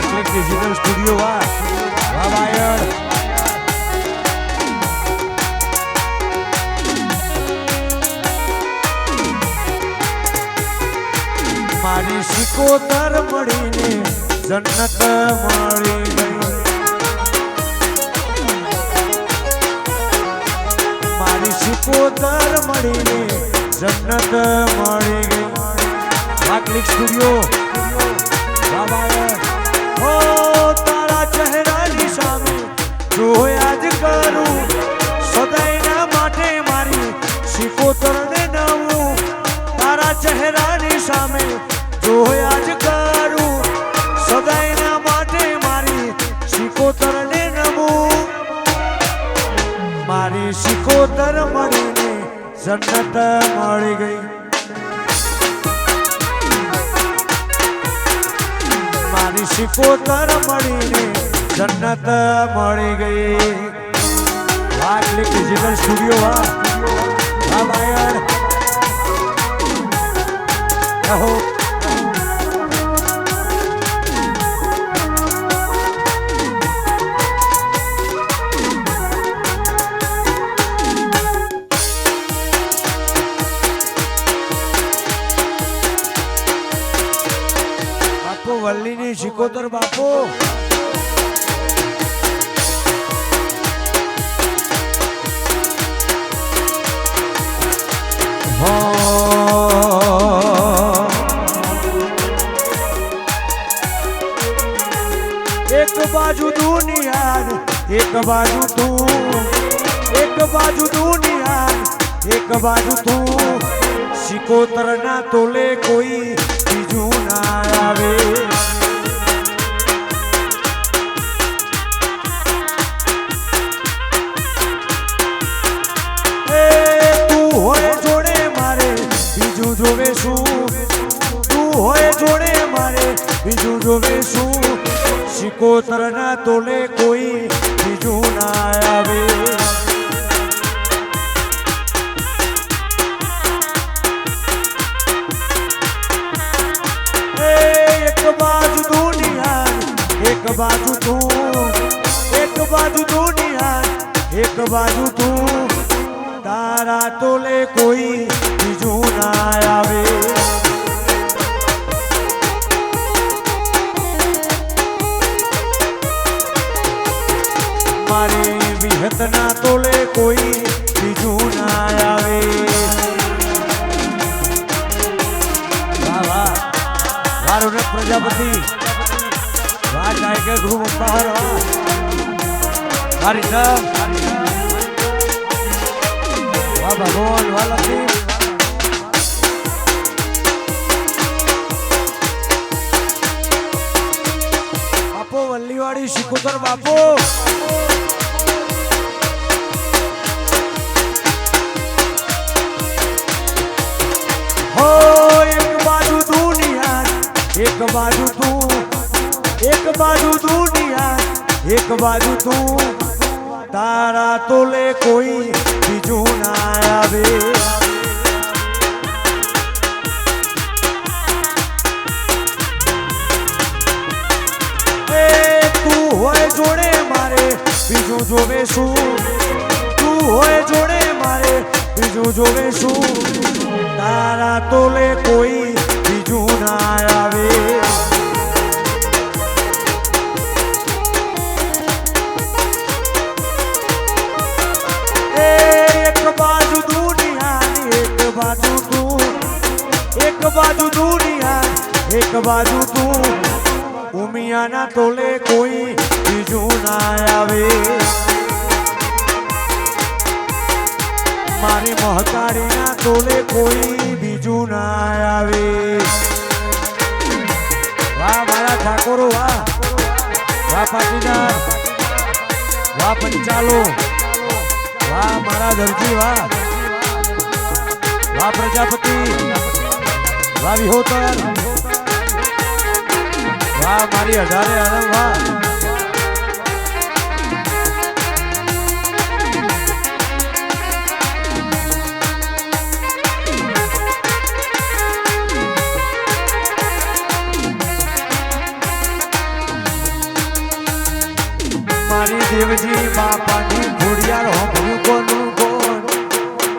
વાહ click digital studio વાહ વાહ વાયર મારી શિકોતર મળીને જન્નત મળી ગઈ મારી શિકોતર મળીને જન્નત મળી ગઈ વાહ ક્લિક સ્ટુડિયો વાહ हो तारा चेहरा निशान जो आज करू। વલ્લીની શિકોતર બાપુ હા. એક બાજુ દુનિયા એક બાજુ તું એક બાજુ દુનિયા એક બાજુ તું શિકોતર ના તોલે કોઈ બીજું ના આવે જોવે શું તું હોય જોડે મારે બીજું જોવે શું શિકોતર ના તોલે કોઈ બીજું ના આવે એ એક બાજુ દુનિયા એક બાજુ તું એક બાજુ દુનિયા એક બાજુ તું તારા ટોલે કોઈ બીજું ના આવે. મારે વિહત ના તોલે કોઈ બીજું ના આવે. વાહ વાહ. વાહ રે પ્રજાપતિ. વાહ ટાઈગર ગ્રુપ બહાર વાહ. મારી નામ વાહ ભગવાન વાહ લક્ષ્મી બાપો વલ્લીવાડી શિકોતર બાપો હો એક બાજુ દુનિયા એક બાજુ તું એક બાજુ દુનિયા એક બાજુ તું તારા તોલે કોઈ બીજું જોવે શું તું હોય જોડે મારે બીજું જોવે શું તારા તોલે કોઈ બીજું ના આવે એ એક બાજુ દુનિયાની એક બાજુ તું એક બાજુ દુનિયા એક બાજુ તું ઉમિયાના તોલે કોઈ બીજું ના આવે મારી મહતારીના તોલે કોઈ બીજું ના આવે વાહ મારા ઠાકોરો વાહ વાહ પાટીદાર વાહ પંચાલો વાહ મારા દરજી વાહ વાહ પ્રજાપતિ વાહ વિહોતર વાહ મારી અઢારે આનંદ વાહ દેવજી બાપાની ખોડિયાર હોભર્યું કોનું કોણ?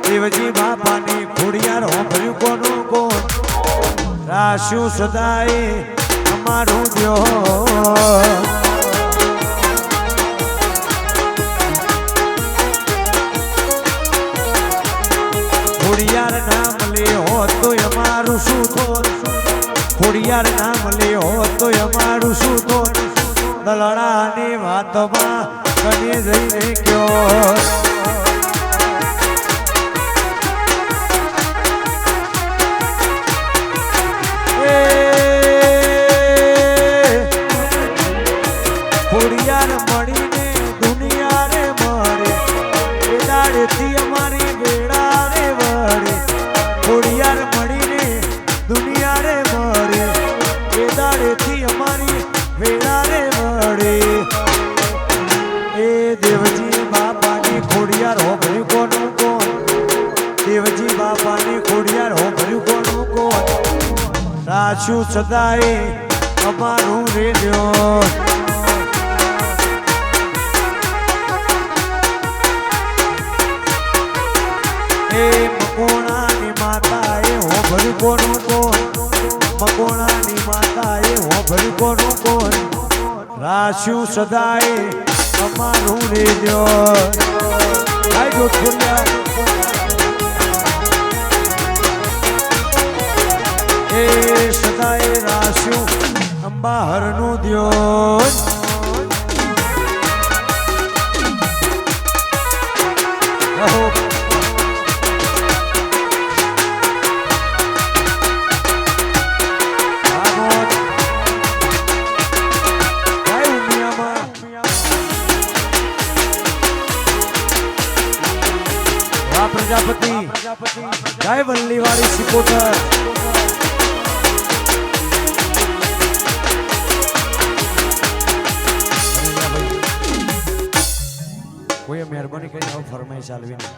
દેવજી બાપાની ખોડિયાર હોભર્યું કોનું કોણ? રાશું સદાય અમારું દ્યો ખોડિયાર નામ લે હોત તો અમારું શું થોત ખોડિયાર નામ લે હોત તો અમારું દલડાની વાતમાં કને જઈને કયો સદાય અમારું રેડિયો. એ મકોણાની માતા એ હો ભરી કોનું કોણ મકોણાની માતા એ હો ભરી કોનું કોણ રાશું સદાય અમારું રેડિયો. હાય જોધપુરિયા સદાય રાશ્યું અંબા હરનું દ્યોન પ્રજાપતિ. જય વલ્લીવાળી સિકોતર કોઈએ મહેરબાની કરીને ફરમાઈશ આલવી નહીં.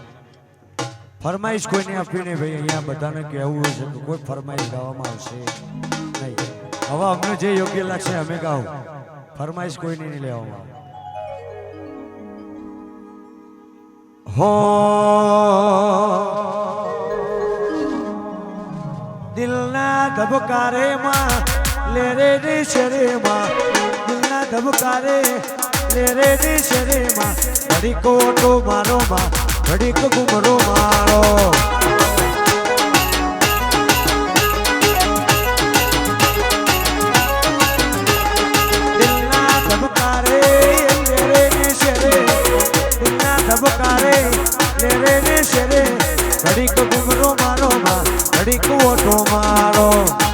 ફરમાઈશ કોઈને આપી નહીં ભાઈ, અહીંયા બધાને કહેવું છે કે કોઈ ફરમાઈશ ગાવામાં આવશે નહીં. હવે અમને જે યોગ્ય લાગશે અમે ગાવું. ફરમાઈશ કોઈને નહીં લેવામાં. હો, દિલના ધબકારે માં લે રે રે શરે માં દિલના ધબકારે લે રે રે શરે માં ઘડીકો ઓટો મારો માં, ઘડીક ગુમરો મારો. ઘડીક ગુમરો મારો માં, ઘડીક ઓટો મારો.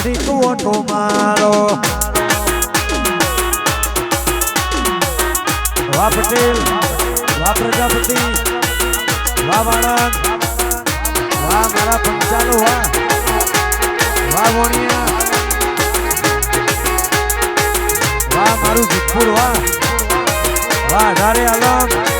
માં ઘડીક ઓટો મારો. વાહ પટેલ, વાહ પ્રજાપતિ, વાહ વાળંદ વા મારા પંચાલો, વાહ. વાહ મોણિયા, વાહ મારું જીતપુર વાહ. વાહ અઢારે આલમ.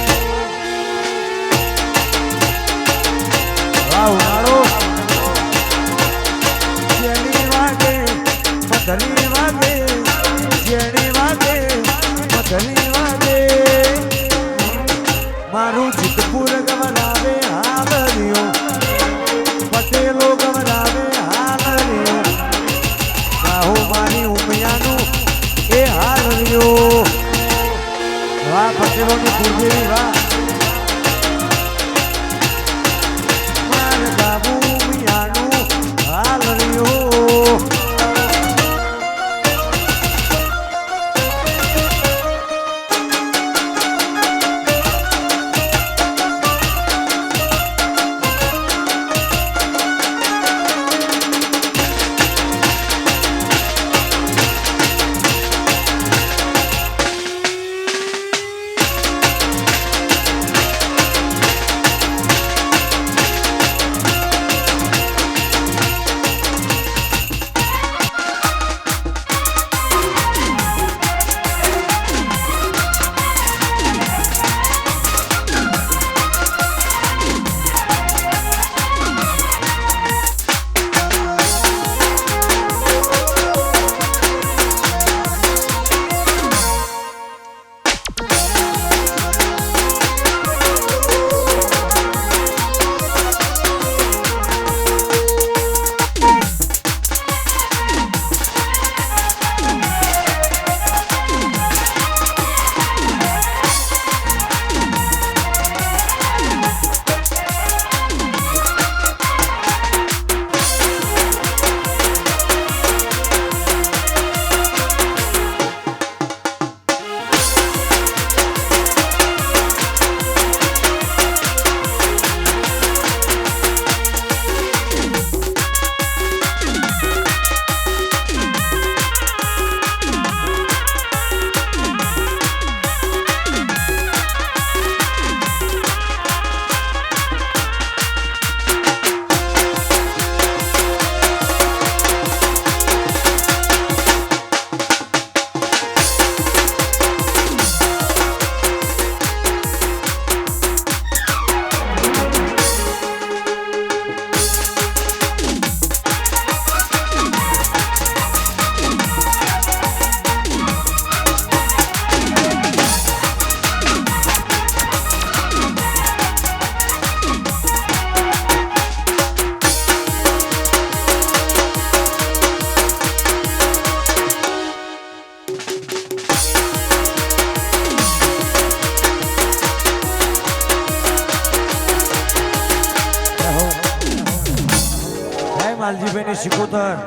શિકોતર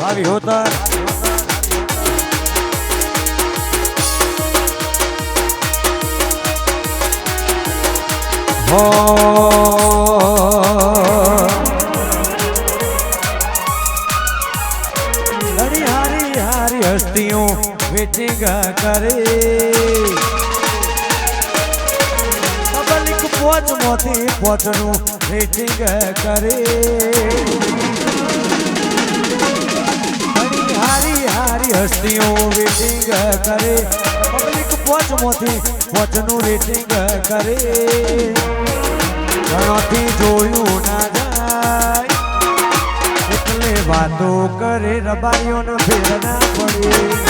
વાવી હોતર. હો. ઘણી હારી હારી હસ્તીઓ વેટિંગ કરે. પબ્લિક પોચ મોથી પોચનું રેટિંગ કરે. હારી હારી હસ્તીઓ રેટિંગ કરે. પબ્લિક પોચ મોથી પોચનું રેટિંગ કરે. ઘણોથી જોયું ના જાય. એટલે વાતો કરે, રબારીઓને ફેર ના પડે.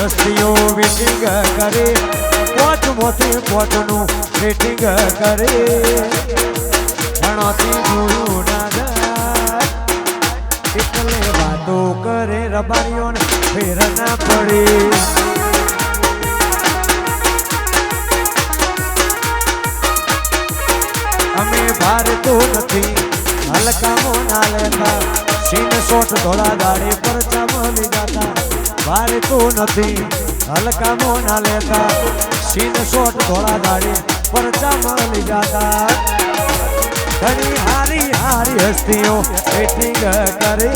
દસ્તીઓ વેટિંગ કરે પાંચ મોથી પોટનું વેટિંગ કરે. ઘણોથી ગુરુ દાદા એટલે વાતો કરે રબારીઓને, ફેર ના પડે. અમે ભારતો નથી, હલકામો ના લેતા, સીન સોટ ધોળા દાડે પરચા મળી જાતા વારે તો નથી હલકામો ના લેતા સીન સોટ ધોળા દાડે પરચા મળી જાતા ઘણી હારી હારી હસ્તીઓ વેટિંગ કરે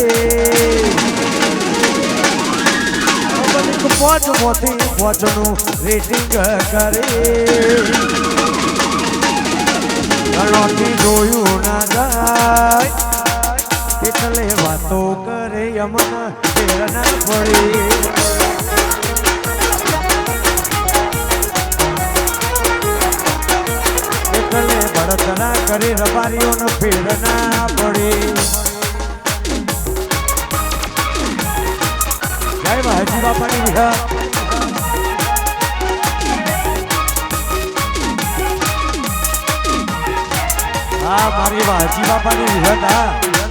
પબ્લિક પોચ મોતી પોચનું રેટિંગ કરે ઘણોથી જોયું ના જાય એટલે વાતો કરે યમન ફેર ના પડી એટલે બળતરા કરી રબારીઓનો મારી વાજી બાપાની વિહત.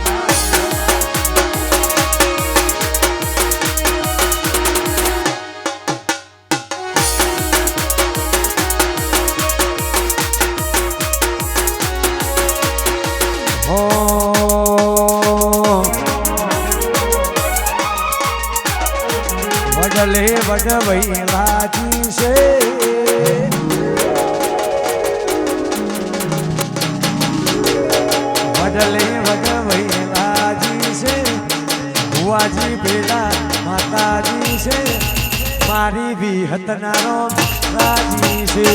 વડલે વડવૈલાજી છે વડલે વડવૈલાજી છે ભુવાજી ભેડા માતાજી છે મારી વિહતનારો રાજી છે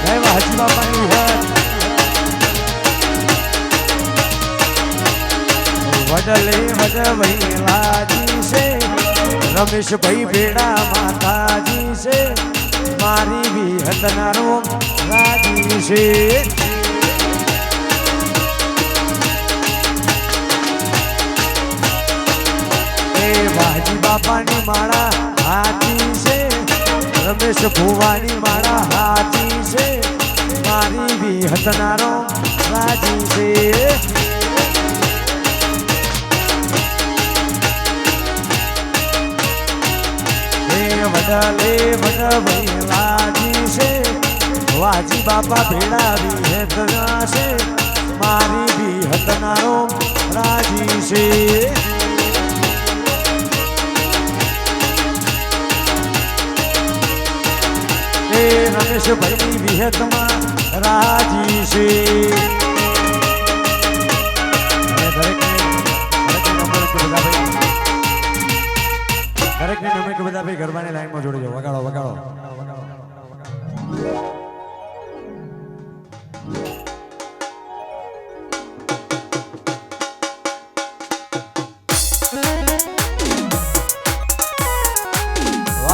જય વાજી બાપાની વિહત વડલે વડવૈલાજી છે રમેશભાઈ ભેડા માતાજી છે મારી વિહતનારો રાજી છે એ વાજી બાપાની માળા હાથી છે રમેશ ભુવાની માળા હાથી છે મારી વિહતનારો રાજી છે વડલે વડવૈલાજી છે. વાજી બાપા ભેડા હેતના છે. મારી વિહતનારો રાજી છે. એ રમેશભાઈની વિહતમાં રાજી છે. દરેક દરેક નંબર બધા દરેકને નંબર કે બધા ભાઈ ગરબાની લાઈનમાં જોડી જાઓ વગાડો વગાડો.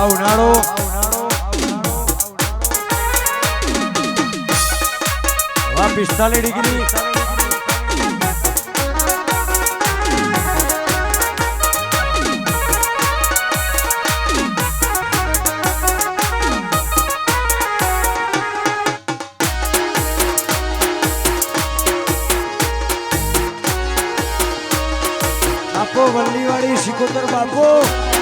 ઉનાળો. પિસ્તાલીસ ડિગ્રી. વલ્લીવાળી સિકોતર બાપો.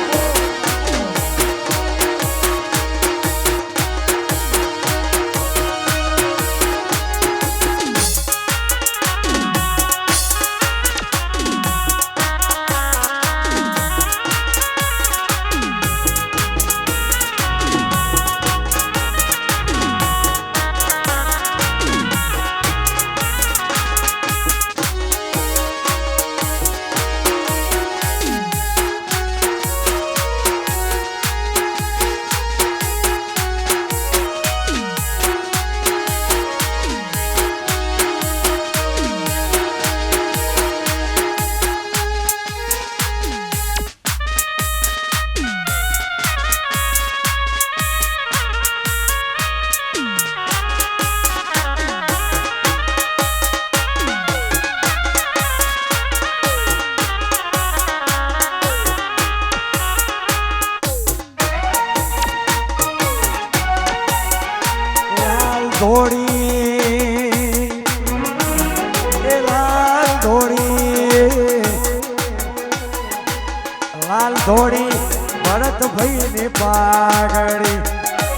ધોળી ભરતભાઈ ને પાઘડી.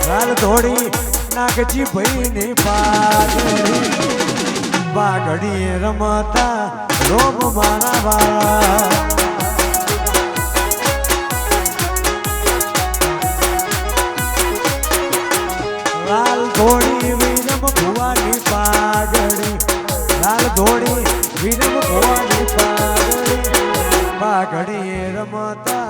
લાલ ધોળી નાગજી ભાઈ ને પાઘડી રમતા રોમ મારા વાળા લાલ ધોળી વિરમ ભુવાની પાઘડી. લાલ ધોળી વિરમ ભુવાની પાઘડી. પાઘડીએ રમતા